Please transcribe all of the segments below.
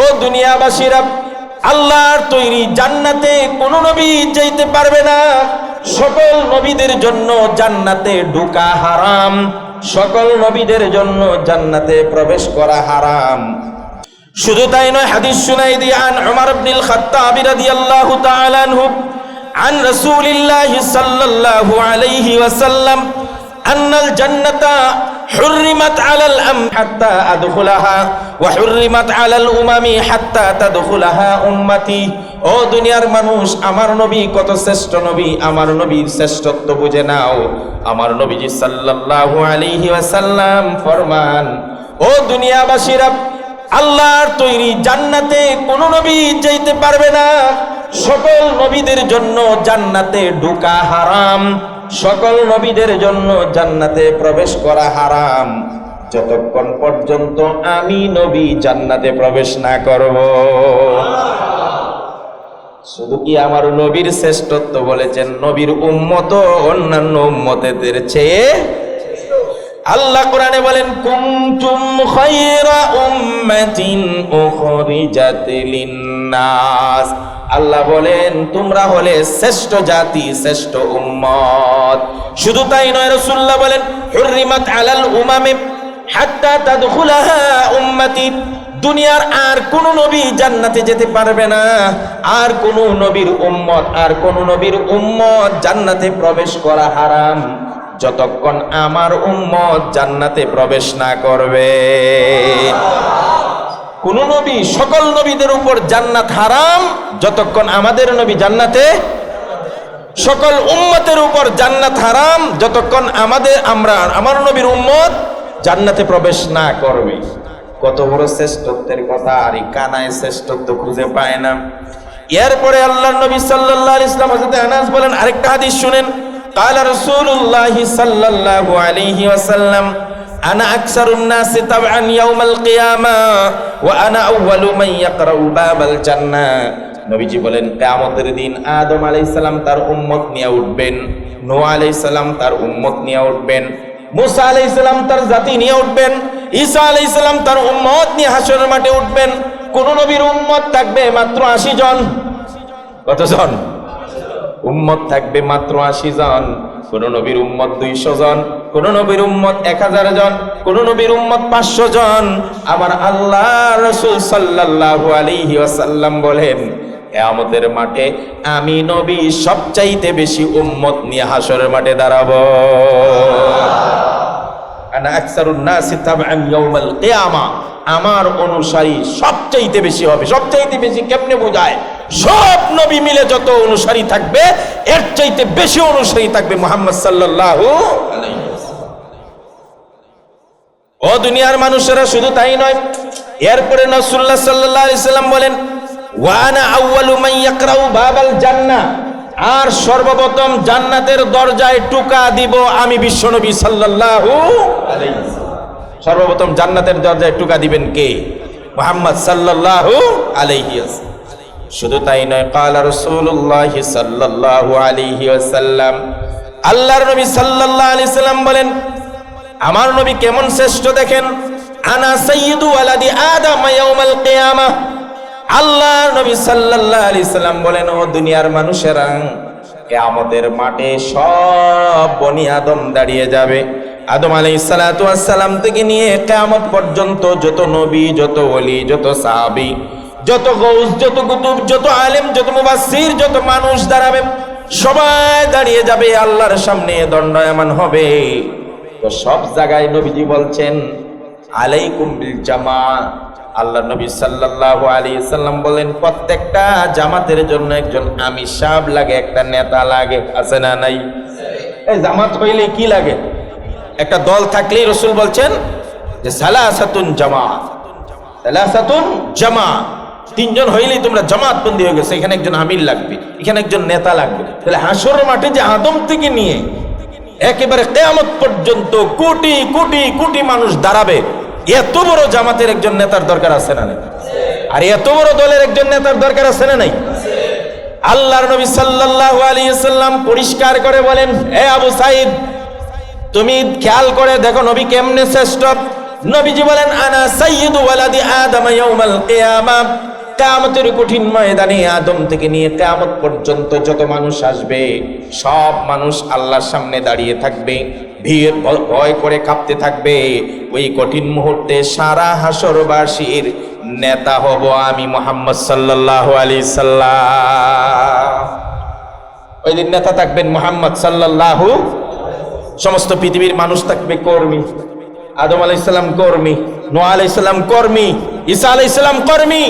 ও দুনিয়াবাসীরা, আল্লাহর তৈরি জান্নাতে কোন নবী যেতে পারবে না। সকল নবীদের জন্য জান্নাতে ঢুকা হারাম। সকল নবীদের জন্য জান্নাতে প্রবেশ করা হারাম। শুধু তাই নয়, হাদিস শুনাই দিয়ান উমর ইবনুল খাত্তাব রাদিয়াল্লাহু তাআলা আনহু, আন রাসূলিল্লাহি সাল্লাল্লাহু আলাইহি ওয়াসাল্লাম عليه وسلم أن الجنة حرمت على الأم حتى أدخلها وحرمت على الأمم حتى تدخلها أمتي ও দুনিয়ার মানুষ আমার নবী কত শ্রেষ্ঠ নবী আমার নবীর শ্রেষ্ঠত্ব বুঝে নাও আমার নবীজি সাল্লাল্লাহু আলাইহি ওয়াসাল্লাম ফরমান ও দুনিয়াবাসীরা আল্লাহর তৈরি জান্নাতে কোন নবী যেতে পারবে না সকল নবীদের জন্য জান্নাতে ঢোকা হারাম সকল নবীদের জন্য জান্নাতে প্রবেশ করা হারাম। যতক্ষণ পর্যন্ত আমি নবী জান্নাতে প্রবেশ না করব। শুধু কি আমার নবীর শ্রেষ্ঠত্ব বলেছেন? নবীর উম্মত অন্যান্য উম্মতেদের চেয়ে আল্লাহ কোরআনে বলেন, কুনতুম খায়রা উম্মাতিন উখরিজাত লিন্নাস। আল্লাহ বলেন, তোমরা হলে শ্রেষ্ঠ জাতি, শ্রেষ্ঠ উম্মত। শুধু তাই নয়, রাসূলুল্লাহ বলেন, হুররিমাত আলাল উমামে হাত্তা তাদখুলাহা উম্মতি। দুনিয়ার আর কোন নবী জান্নাতে যেতে পারবে না। আর কোন নবীর উম্মত, আর কোন নবীর উম্মত জান্নাতে প্রবেশ করা হারাম। যতক্ষণ আমার উম্মত জান্নাতে প্রবেশ না করবে। কোন নবী, সকল নবীদের উপর জান্নাত হারাম, যতক্ষণ আমাদের নবী জান্নাতে, সকল উম্মতের উপর জান্নাত হারাম, যতক্ষণ আমাদের, আমরা, আমার নবীর উম্মত জান্নাতে প্রবেশ না করবে। কত বড় শ্রেষ্ঠত্বের কথা, আর কানায় শ্রেষ্ঠত্ব খুঁজে পায় না। এরপরে আল্লাহ নবী আলাইহি ইসলাম হযরত আনাস বলেন, আরেকটা হাদিস শুনেন। قال رسول الله صلى الله عليه وسلم أنا أكثر الناس طبعا يوم القيامة وأنا أول من يقرأ باب الجنة নবীজি বলেন কিয়ামতের দিন আদম আলাইহিস সালাম তার উম্মত নিয়ে উঠবেন নূহ আলাইহিস সালাম তার উম্মত নিয়ে উঠবেন মুসা আলাইহিস সালাম তার জাতি নিয়ে উঠবেন ঈসা আলাইহিস সালাম তার উম্মত নিয়ে হাসরের মাঠে উঠবেন কোন নবীর উম্মত থাকবে মাত্র 80 জন কতজন উম্মত থাকবে মাত্র আশি জন। কোন নবীর উম্মত দুইশো জন, কোন নবীর উম্মত এক হাজার জন, কোন নবীর উম্মত পাঁচশো জন। আমার আল্লাহ রসুল সাল্লাল্লাহু আলাইহি ওয়াসাল্লাম বলেন আমাদের মাঠে আমি নবী সবচাইতে বেশি উম্মত নিয়ে হাসরের মাঠে দাঁড়াবো। আনা আকসারুন নাসি তাবআন ইয়াউমাল কিয়ামা। আমার অনুসারী সবচাইতে বেশি হবে। সবচাইতে বেশি কেমনে বোঝায়? সব নবী মিলে যত অনুসারী থাকবে, এর চাইতে বেশি অনুসারী থাকবে মোহাম্মদ আলাইহি ও দুনিয়ার মানুষেরা শুধু তাই নয়, এরপরে রাসূলুল্লাহ সাল্লাল্লাহু আলাইহি সাল্লাম বলেন বাবাল আর সর্বপ্রথম জান্নাতের দরজায় টুকা দিব আমি বিশ্বনবী সাল্লাল্লাহু আলাইহি। সর্বপ্রথম জান্নাতের দরজায় টুকা দিবেন কে? মোহাম্মদ সাল্লাল্লাহু আলাইহি ওয়াসাল্লাম। শুধু তাই নয় কালা রাসূলুল্লাহ সাল্লাল্লাহু আলাইহি ওয়াসাল্লাম। আল্লাহর নবী সাল্লাল্লাহু আলাইহি সাল্লাম বলেন, আমার নবী কেমন শ্রেষ্ঠ দেখেন? আনা সাইয়্যিদু ওয়ালাদি আদম ইয়াউমাল কিয়ামাহ আল্লাহর নবী সাল্লাল্লাহু আলাইহি সাল্লাম বলেন, ও দুনিয়ার মানুষেরা, কিয়ামতের মাঠে সব বনি আদম দাঁড়িয়ে যাবে। আদম আলাইহিস সালাতু থেকে নিয়ে কিয়ামত পর্যন্ত যত নবী, যত ওলি, যত সাহাবী, যত গৌস যত কুতুব, যত আলেম, যত মুবাসসির, যত মানুষ দাঁড়াবে, সবাই দাঁড়িয়ে যাবে আল্লাহর সামনে, দণ্ডায়মান হবে। তো সব জায়গায় নবীজি বলছেন, আলাইকুম বিল জামা আল্লাহ নবী সাল্লাল্লাহু আলাইহি সাল্লাম বলেন, প্রত্যেকটা জামাতের জন্য একজন আমির সাহেব লাগে, একটা নেতা লাগে, আছে না নাই? এই জামাত হইলে কি লাগে? একটা দল থাকলেই রসুল বলছেন যে সালাসাতুন জামাত। সালাসাতুন জামা তিনজন হইলেই তোমরা জামাত বন্দি হয়ে গেছে। এখানে একজন আমির লাগবে, এখানে একজন নেতা লাগবে। তাহলে হাসর মাঠে যে আদম থেকে নিয়ে একেবারে কেয়ামত পর্যন্ত কোটি কোটি কোটি মানুষ দাঁড়াবে, এত বড় জামাতের একজন নেতার দরকার আছে না আর এত বড় দলের একজন নেতার দরকার আছে না নাই? আল্লাহর নবী সাল্লাল্লাহু আলাইহি পরিষ্কার করে বলেন, এ আবু সাইদ তুমি খেয়াল করে দেখো নবী কেমনে শ্রেষ্ঠ। নবীজি বলেন, আনা সাইয়্যিদু ওয়ালাদি আদম ইয়াউমাল কিয়ামা। কিয়ামতের কঠিন ময়দানে আদম থেকে নিয়ে কিয়ামত পর্যন্ত যত মানুষ আসবে, সব মানুষ আল্লাহর সামনে দাঁড়িয়ে থাকবে, ভিড় ভয় করে কাঁপতে থাকবে। ওই কঠিন মুহূর্তে সারা হাসরবাসীর নেতা হব আমি মোহাম্মদ সাল্লাল্লাহু আলাইহি সাল্লাম। ওই দিন নেতা থাকবেন মোহাম্মদ সাল্লাল্লাহু সমস্ত পৃথিবীর মানুষ থাকবে কর্মী। আদম আলাইসাল্লাম কর্মী, নোয়া আলাইসাল্লাম কর্মী, ঈসা আলাইসাল্লাম কর্মী,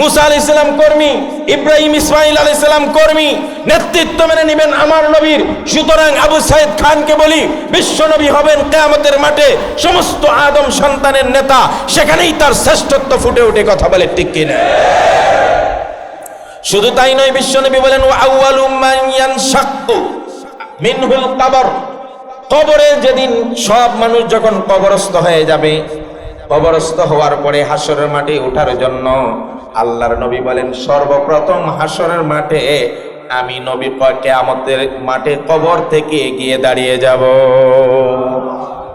মুসা আলাইসাল্লাম কর্মী, ইব্রাহিম ইসমাইল আলাইসাল্লাম কর্মী। নেতৃত্ব মেনে নেবেন আমার নবীর। সুতরাং আবু সাইদ খানকে বলি, বিশ্ব নবী হবেন কেয়ামতের মাঠে সমস্ত আদম সন্তানের নেতা, সেখানেই তার শ্রেষ্ঠত্ব ফুটে উঠে কথা বলে ঠিক কিনা? শুধু তাই নয় বিশ্বনবী বলেন আউয়ালু মান ইয়ানশাক্কু মিনহুল কবর। কবরে যেদিন সব মানুষ যখন কবরস্থ হয়ে যাবে, কবরস্থ হওয়ার পরে হাসরের মাঠে ওঠার জন্য আল্লাহর নবী বলেন, সর্বপ্রথম হাসরের মাঠে আমি নবী আমাদের মাঠে কবর থেকে গিয়ে দাঁড়িয়ে যাব।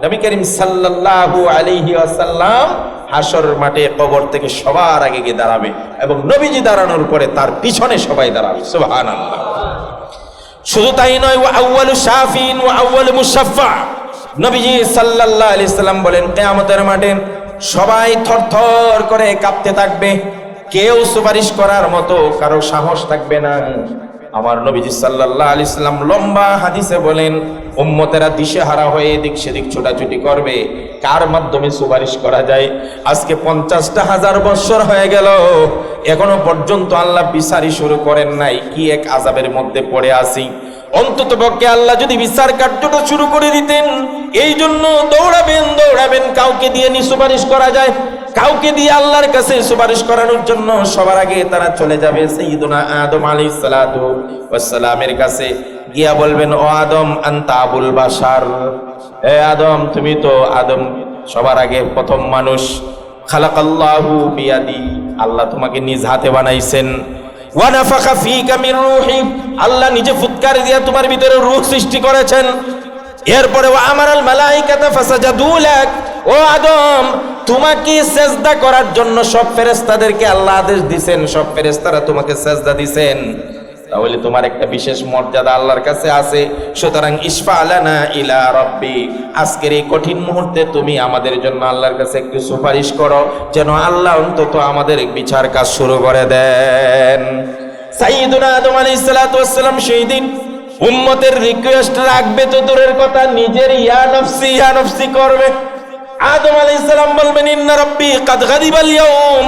নবী করিম সাল্লাল্লাহু আলাইহি ওয়াসাল্লাম হাসর মাঠে কবর থেকে সবার আগে গিয়ে দাঁড়াবে এবং নবীজি দাঁড়ানোর পরে তার পিছনে সবাই দাঁড়াবে। সুবহানাল্লাহ। শুধু তাই নয় ও আউয়ালু শাহিন ও আউয়ালু মুসাফা নবীজি সাল্লাহ আলি সাল্লাম বলেন, কেয়ামতের মাঠে সবাই থর থর করে কাঁপতে থাকবে। কেউ সুপারিশ করার মতো কারও সাহস থাকবে না। আমার নবীজি সাল্লাল্লাহু আলাইহি সাল্লাম লম্বা হাদিসে বলেন, উম্মতেরা দিশেহারা হয়ে এদিক সেদিক ছোটাছুটি করবে। কার মাধ্যমে সুপারিশ করা যায়? আজকে পঞ্চাশটা হাজার বছর হয়ে গেল। এখনও পর্যন্ত আল্লাহ বিচারই শুরু করেন নাই। কি এক আজাবের মধ্যে পড়ে আসি অন্তত পক্ষে আল্লাহ যদি বিচার কার্যটা শুরু করে দিতেন এই জন্য দৌড়াবেন দৌড়াবেন, কাউকে দিয়ে নি সুপারিশ করা যায়। কাউকে দিয়ে আল্লাহর কাছে সুপারিশ করানোর জন্য সবার আগে তারা চলে যাবে সৈয়দুনা আদম সালাতু ওয়াসসালামের কাছে। গিয়া বলবেন, ও আদম, আনতা আবুল বাশার। এ আদম, তুমি তো আদম, সবার আগে প্রথম মানুষ। খালাকাল্লাহু বিয়াদি, আল্লাহ তোমাকে নিজ হাতে বানাইছেন। ওয়ানাফাখা ফীকা মির রূহি, আল্লাহ নিজে ফুৎকার দিয়া তোমার ভিতরে রূহ সৃষ্টি করেছেন। এরপরে ও আমারাল মালাইকাতা ফাসাজাদু লাক। ও আদম তোমাকে সেজদা করার জন্য সব ফেরেশতাদেরকে আল্লাহ আদেশ দিবেন সব ফেরেশতারা তোমাকে সেজদা দিবেন তাহলে তোমার একটা বিশেষ মর্যাদা আল্লাহর কাছে আছে। সুতরাং ইসফা আলানা ইলা রব্বি, আজকের এই কঠিন মুহূর্তে তুমি আমাদের জন্য আল্লাহর কাছে একটু সুপারিশ করো, যেন আল্লাহ অন্তত আমাদের বিচার কাজ শুরু করে দেন। সাইয়্যিদুনা আদম আলাইহিস সালাতু সেই দিন উম্মতের রিকোয়েস্ট রাখবে তো দূরের কথা, নিজের ইয়া নফসি ইয়া নফসি করবে। আদম আলাইহিস সালাম বলবেন, ইন্না রাব্বি কাদ গাদিবাল ইয়াউম,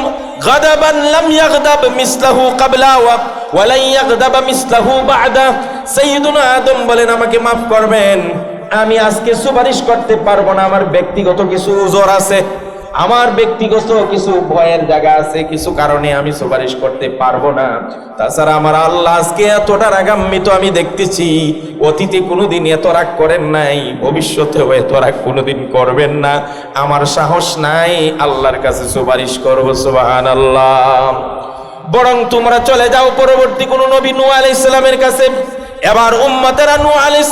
গাদাবান লাম ইয়াগদাব মিসলাহু ক্বাবলা ওয়া ওয়ালাই ইয়াগদাব মিসলাহু বা'দা। সাইয়্যিদুনা আদম বলেন, আমাকে maaf করবেন, আমি আজকে সুপারিশ করতে পারব না, আমার ব্যক্তিগত কিছু উজর আছে। আমার ব্যক্তিগত কিছু ভয়ের জায়গা আছে, কিছু কারণে আমি সুপারিশ করতে পারব না। তাছাড়া আমার আল্লাহ আজকে এতটা রাগান্বিত আমি দেখতেছি, অতীতে কোনোদিন এত রাগ করেন নাই, ভবিষ্যতেও এত রাগ কোনোদিন করবেন না। আমার সাহস নাই আল্লাহর কাছে সুপারিশ করব সুবাহান আল্লাহ বরং তোমরা চলে যাও, পরবর্তী কোন নবী নূহ আলাইহিস সালামের কাছে। এবার উম্মতেরা নূহ আলাইহিস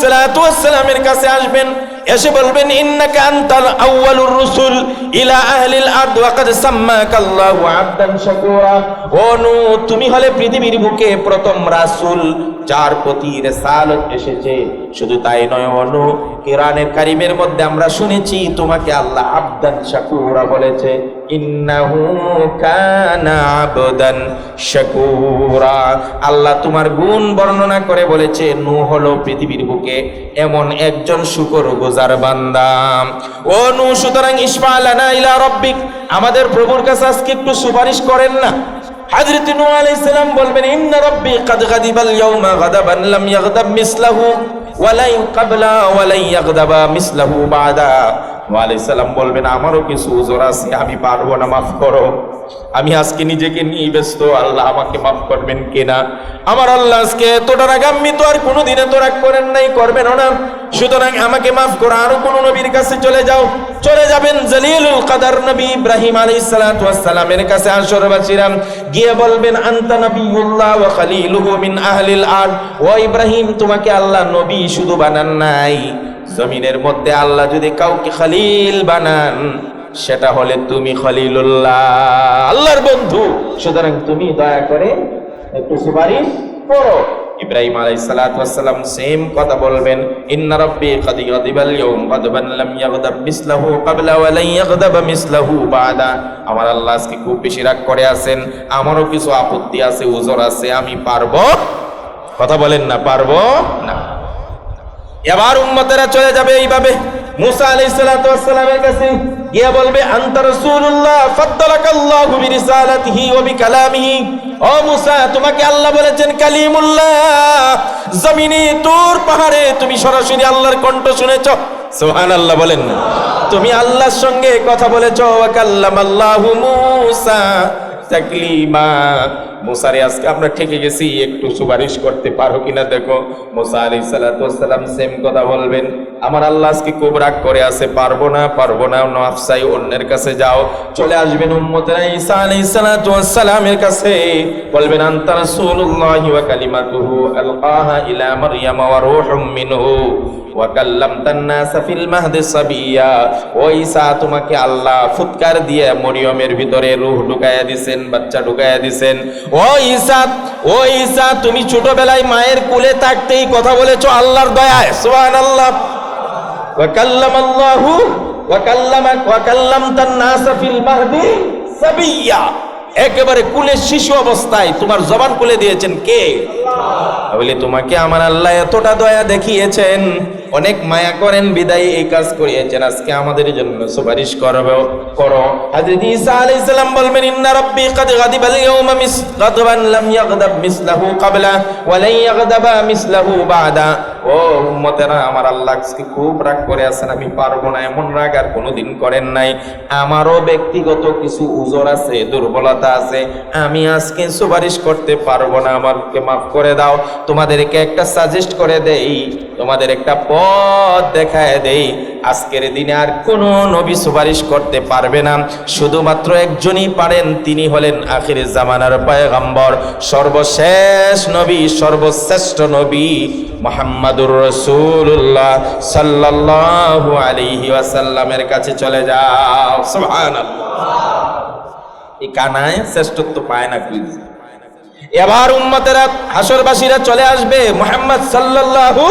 সালামের কাছে আসবেন। এসে বলবেন, ইন্নাকা আনতাল আউয়ালুর রুসুল ইলা আহলিল আরদ ওয়া কাদ সাম্মাকা আল্লাহু আবদান শাকুরা ও নু তুমি হলে পৃথিবীর বুকে প্রথম রাসূল যার প্রতি রিসালত এসেছে। শুধু তাই নয় অনু কোরআনের কারিমের মধ্যে আমরা শুনেছি, তোমাকে আল্লাহ আবদান শাকুরা বলেছে। আল্লাহ তোমার গুণ বর্ণনা করে বলেছে, নূহ হলো পৃথিবীর বুকে এমন একজন শুকর গুজার বান্দা। ও নূহ, সুতরাং ইসমাইলানা ইলা রব্বিক, আমাদের প্রভুর কাছে আজকে একটু সুপারিশ করেন না। হযরত নূহ আলাইহিস সালাম বলবেন, ইন্না রাব্বি কাদ গাদিবাল ইয়াউমা গাদাবান লাম ইয়াগদাব মিসলাহু। ওয়ালাই ক্বাবলা ওয়ালাই ইয়াগদাবা মিসলাহু বাদা। সালাম বলবেন, আমারও কিছু উজর আছে, আমি পারব না, মাফ করো। আমি আজকে নিজেকে নিয়ে ব্যস্ত, আল্লাহ আমাকে মাফ করবেন কিনা? আমার আল্লাহ আজকে এতটা রাগান্বিত, আর কোনোদিন এত রাগ করেন নাই করবেন না। সুতরাং আমাকে মাফ করো, আরও কোন নবীর কাছে চলে যাও। চলে যাবেন জলিলুল কাদার নবী ইব্রাহিম আলাইহিস সালাতু ওয়াস সালামের কাছে, আসরবাসীরা গিয়ে বলবেন, আনতা নবিয়ুল্লাহ ওয়া খলিলুহু মিন আহলিল আরদ। ও ইব্রাহিম, তোমাকে আল্লাহ নবী শুধু বানান নাই। জমিনের মধ্যে আল্লাহ যদি কাউকে খলিল বানান, সেটা হলে তুমি খলিলুল্লাহ। আল্লাহর বন্ধু, সুতরাং তুমি দয়া করে একটু সুপারিশ করো। ইব্রাহিম আলাইহিস সালাতু ওয়াসসালাম সেম কথা বলবেন, ইন্না রাব্বি কাদ গাদিবাল ইয়াউম গাদবান লাম ইয়াগদাব মিসলাহু ক্বাবলা ওয়া ইয়াগদাব মিসলাহু বাদা। আমার আল্লাহ আজকে খুব বেশি রাগ করে আছেন, আমারও কিছু আপত্তি আছে, উজর আছে, আমি পারব? কথা বলেন না, পারব? না। এবার উম্মতেরা চলে যাবে এইভাবে। মুসা আলাইহিস সালাতু ওয়াসসালামের কাছে গিয়ে বলবে ও মুসা, তোমাকে আল্লাহ বলেছেন, কালিমুল্লাহ তোর পাহাড়ে তুমি আল্লাহর কণ্ঠ শুনেছো। বলেন তুমি আল্লাহর সঙ্গে কথা বলেছ তাকলিমা মুসারে আজকে আমরা ঠেকে গেছি, একটু সুপারিশ করতে পারো কিনা দেখো। মুসা আলাইহিস সালাতু সেম কথা বলবেন, আমার আল্লাহ আজকে খুব রাগ করে আছে, পারব না পারব না নফসাই অন্যের কাছে যাও। চলে আসবেন উম্মতেরা ঈসা আলাইহিস সালাতু ওয়াসসালামের কাছে। বলবেন, আনতা রাসূলুল্লাহি ওয়া কালিমাতুহু আলকাহা ইলা ওয়া মিনহু নাসা ফিল মাহদি সাবিয়া। ও ঈসা, তোমাকে আল্লাহ ফুৎকার দিয়ে মরিয়মের ভিতরে রূহ ঢুকায়া দিছেন। বাচ্চা ঢুকাইয়া দিছেন। ও ঈসা ও ঈসা, তুমি ছোটবেলায় মায়ের কোলে থাকতেই কথা বলেছ আল্লাহর দয়ায়। সুবহানাল্লাহ। ওয়াকাল্লামাল্লাহু ওয়াকাল্লাম ওয়াকাল্লামতান নাসা ফিল মাহদি একেবারে কুলে শিশু অবস্থায় তোমার জবান খুলে দিয়েছেন কে? বলি তোমাকে আমার আল্লাহ এতটা দয়া দেখিয়েছেন অনেক মায়া করেন বিদায় এই কাজ করিয়েছেন আজকে আমাদের জন্য সুপারিশ করবে করো। হযরত ঈসা আলাইহিস সালাম বলবেন ইন্না রাব্বি কাদ গাদিবা আল-ইয়াওমা মিস গাদবান লাম ইয়াগদাব মিসলাহু ক্বাবলা ওয়া লা ইয়াগদাবা মিসলাহু বাদা। ও উম্মতেরা, আমার আল্লাহ আজকে খুব রাগ করে আছেন, আমি পারব না, এমন রাগ আর কোনোদিন করেন নাই। আমারও ব্যক্তিগত কিছু উজর আছে, দুর্বলতা আছে, আমি আজকে সুপারিশ করতে পারব না, আমাকে মাফ করে দাও। তোমাদেরকে একটা সাজেস্ট করে দেই, তোমাদের একটা পথ দেখায় দেই, আজকের দিনে আর কোনো নবী সুপারিশ করতে পারবে না। শুধুমাত্র একজনই পারেন, তিনি হলেন আখির জামানার পয়গম্বর, সর্বশেষ নবী, সর্বশ্রেষ্ঠ নবী মোহাম্মদুর রসুল্লাহ সাল্লাল্লাহু আলাইহি ওয়াসাল্লামের কাছে চলে যাও। সুবহানাল্লাহ। এই কানায় শ্রেষ্ঠত্ব পায় না কুইজ এবার উম্মতেরা হাসরবাসীরা চলে আসবে মোহাম্মদ সাল্লাল্লাহু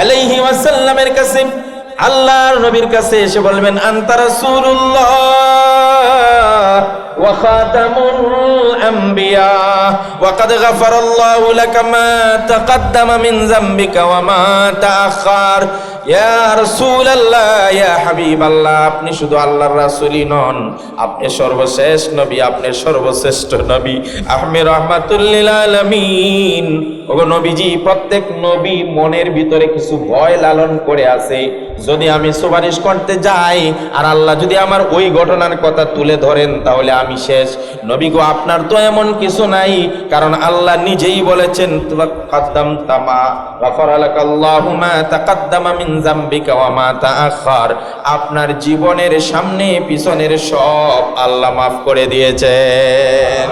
আলাইহি ওয়াসাল্লামের কাছে। আল্লাহর নবীর কাছে এসে বলবেন, আনতা রাসূলুল্লাহ। ওয়া খাতামুল আম্বিয়া ওয়া কাদ গাফারাল্লাহু লাকা মা তাকাদ্দামা মিন যামবিকা ওয়া আপনি শুধু আল্লাহর রাসূলই নন, আপনি সর্বশেষ নবী, আপনি সর্বশ্রেষ্ঠ নবী। আহমে রহমাতুল লিল আলামিন। নবীজি, প্রত্যেক নবী মনের ভিতরে কিছু ভয় লালন করে আছে। যদি আমি সুপারিশ করতে যাই, আর আল্লাহ যদি আমার ওই ঘটনার কথা তুলে ধরেন, তাহলে আমি শেষ। নবী গো, আপনার তো এমন কিছু নাই, কারণ আল্লাহ নিজেই বলেছেন তামা আপনার জীবনের সামনে পিছনের সব আল্লাহ মাফ করে দিয়েছেন।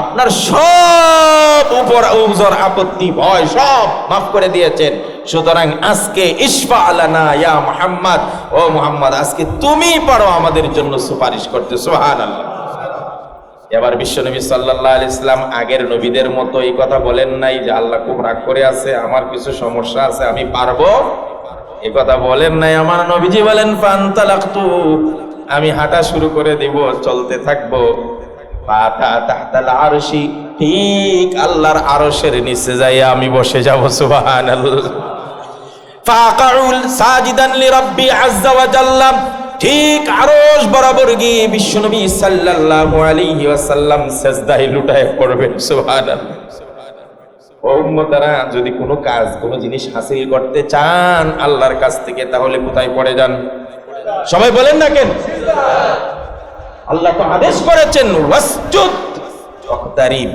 আপনার সব উপর উজর আপত্তি, ভয় সব মাফ করে দিয়েছেন। সুতরাং আজকে ইসফা আলানা ইয়া মুহাম্মদ, ও মুহাম্মদ, আজকে তুমি পারো আমাদের জন্য সুপারিশ করতে। সুবহানাল্লাহ। এবার বিশ্বনবী সাল্লাল্লাহু আলাইহি ইসলাম আগের নবীদের মতো এই কথা বলেন নাই যে আল্লাহ খুব রাগ করে আছে, আমার কিছু সমস্যা আছে, আমি পারব? এই কথা বলেন নাই, আমার নবীজি বলেন, ফান্তালাকতু, আমি হাঁটা শুরু করে দিব, চলতে থাকব। পাতা তাহতাল আরশি ঠিক আল্লাহর আরশের নিচে যাই আমি বসে যাব, সুবহানাল্লাহ। ফাকাউল সাজিদান লিরাব্বি আযজা ওয়া জাল্লা ঠিক আরশ বরাবর গিয়ে বিশ্বনবী সাল্লাল্লাহু আলাইহি ওয়াসাল্লাম সেজদায় লুটায় পড়বেন, সুবহানাল্লাহ। উম্মতারা, যদি কোনো কাজ, কোনো জিনিস হাসিল করতে চান আল্লাহর কাছ থেকে, তাহলে কোথায় পড়ে যান? সবাই বলেন না কেন? আল্লাহ তো আদেশ করেছেন, ওয়াসজুদ, ওয়াক্তারিব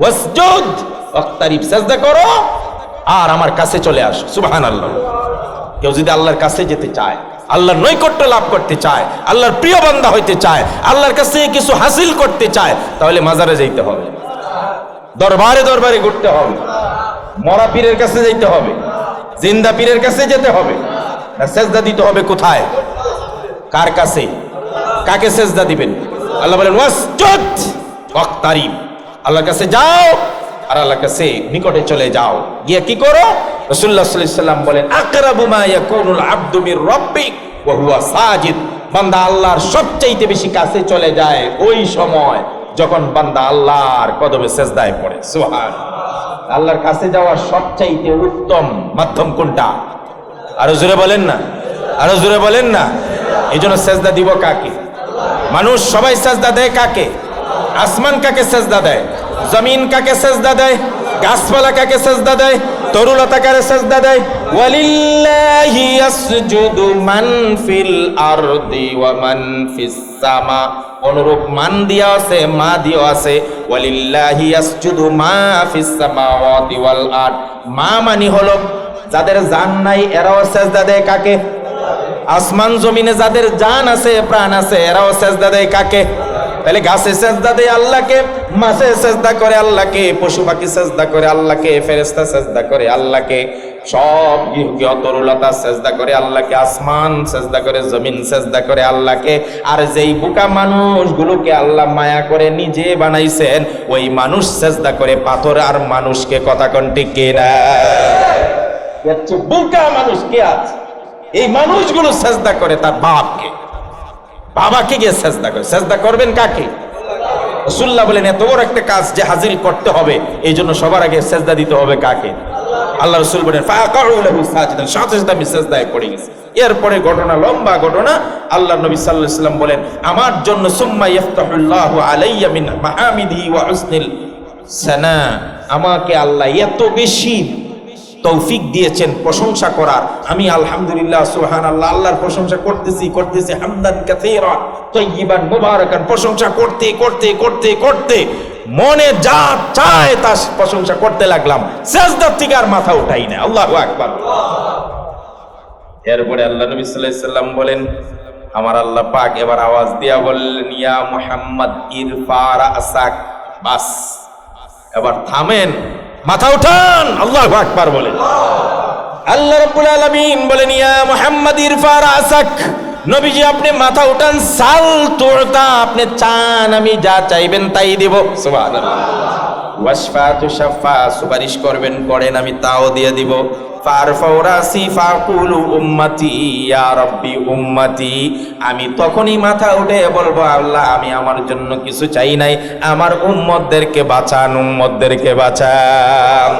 ওয়াসজুদ, ওয়াক্তারিব, সাজদা করো আর আমার কাছে চলে আসো। সুবহানাল্লাহ। কেউ যদি আল্লাহর কাছে যেতে চায়, আল্লাহর নৈকট্য লাভ করতে চায়, আল্লাহর প্রিয় বান্দা হইতে চায়, আল্লাহর কাছে কিছু হাসিল করতে চায়, তাহলে মাজারে যেতে হবে। দরবারে দরবারে ঘুরতে হবে। মরা পীরের কাছে যেতে হবে। জিন্দা পীরের কাছে যেতে হবে। না সেজদা দিতে হবে কোথায়? কার কাছে? কাকে সেজদা দিবেন? আল্লাহ বলেন ওয়াক্তারিব। আল্লাহর কাছে যাও আর আল্লাহর কাছে নিকটে চলে যাও। গিয়ে কি করো? আলাইহি সাল্লাম বলেন, আকরাবু মা ইয়াকুনুল আবদু মির রাব্বিক ওয়া হুয়া সাজিদ। বান্দা আল্লাহর সবচাইতে বেশি কাছে চলে যায় ওই সময়। যখন বান্দা আল্লাহর কদমে সেজদায় পড়ে, সুবহান। আল্লাহর কাছে যাওয়ার সবচাইতে উত্তম মাধ্যম কোনটা? আরও জোরে বলেন না। আরও জোরে বলেন না। এই জন্য সেজদা দিব কাকে? মানুষ সবাই সেজদা দেয় কাকে? আসমান কাকে সেজদা দেয়? জমিন কাকে সেজদা দেয়? গাছপালা কাকে সেজদা দেয়? তরুলতা কারে সেজদা দেয়? ওয়ালিল্লাহি মান ফিল আরদি ওয়া মান ফিস সামা। অনুরূপ মান দিয়া আছে, মা দিয়া আছে, ওয়ালিল্লাহি ইয়াসজুদু মা ফিস সামাওয়াতি ওয়াল আরদ। মা মানি হলো যাদের জান নাই, এরাও সেজদা দেয় কাকে? আসমান জমিনে যাদের জান আছে, প্রাণ আছে, এরাও সেজদা দেয় কাকে? তাহলে গাছে সেজদা দেয় আল্লাহকে, মাছে সেজদা করে আল্লাহকে, পশু পাখি সেজদা করে আল্লাহকে ফেরেস্তা সেজদা করে আল্লাহকে। সব গৃহ তরুলতা সেজদা করে আল্লাহকে আসমান সেজদা করে, জমিন সেজদা করে আল্লাহকে। আর যেই বোকা মানুষগুলোকে আল্লাহ মায়া করে নিজে বানাইছেন, ওই মানুষ সেজদা করে পাথর, আর মানুষকে কথা কন্টি কেনা বোকা মানুষ কে আছে এই মানুষগুলো সেজদা করে তার বাপকে। বাবাকে গিয়ে সেজদা করে। সেজদা করবেন কাকে? রসুল্লাহ বলেন, এত বড় একটা কাজ যে হাজির করতে হবে এই জন্য সবার আগে সেজদা দিতে হবে কাকে? আল্লাহ রসুল বলেন পড়ে এরপরে ঘটনা, লম্বা ঘটনা, আল্লাহ নবী আলাইহি সাল্লাম বলেন, আমার জন্য সুম্মা ইফতাহুল্লাহু আলাইয়া মিন মাহামিদিহি ওয়া হুসনিল সানা। আমাকে আল্লাহ এত বেশি তৌফিক দিয়েছেন, প্রশংসা করার। আমি আলহামদুলিল্লাহ সুহান আল্লাহ আল্লাহর প্রশংসা করতেছি করতেছি হামদান তৈয়িবান মুবারাকান, প্রশংসা করতে করতে করতে করতে। মনে যা চায় তা প্রশংসা করতে লাগলাম। সেজদার থেকে আর মাথা উঠাই না। আল্লাহ আকবার। এরপরে আল্লাহ নবী সাল্লাম বলেন, আমার আল্লাহ পাক এবার আওয়াজ দিয়া বললেন, ইয়া মুহাম্মদ, ইরফা রাসাক। বাস। এবার থামেন। মাথা উঠান। আল্লাহ আকবার বলেন। আল্লাহ রাব্বুল আলামিন বলেন, ইয়া মুহাম্মদ, ইরফা রাসাক। নবীজি আপনি মাথা উঠান, সাল তোরতা আপনি চান আমি যা চাইবেন তাই দেব। সুপারিশ করবেন, করেন আমি তাও দিয়ে দিব। আমি তখনই মাথা উঠে বলব, আল্লাহ, আমি আমার জন্য কিছু চাই নাই। আমার উম্মতদেরকে বাঁচান উম্মতদেরকে বাঁচান।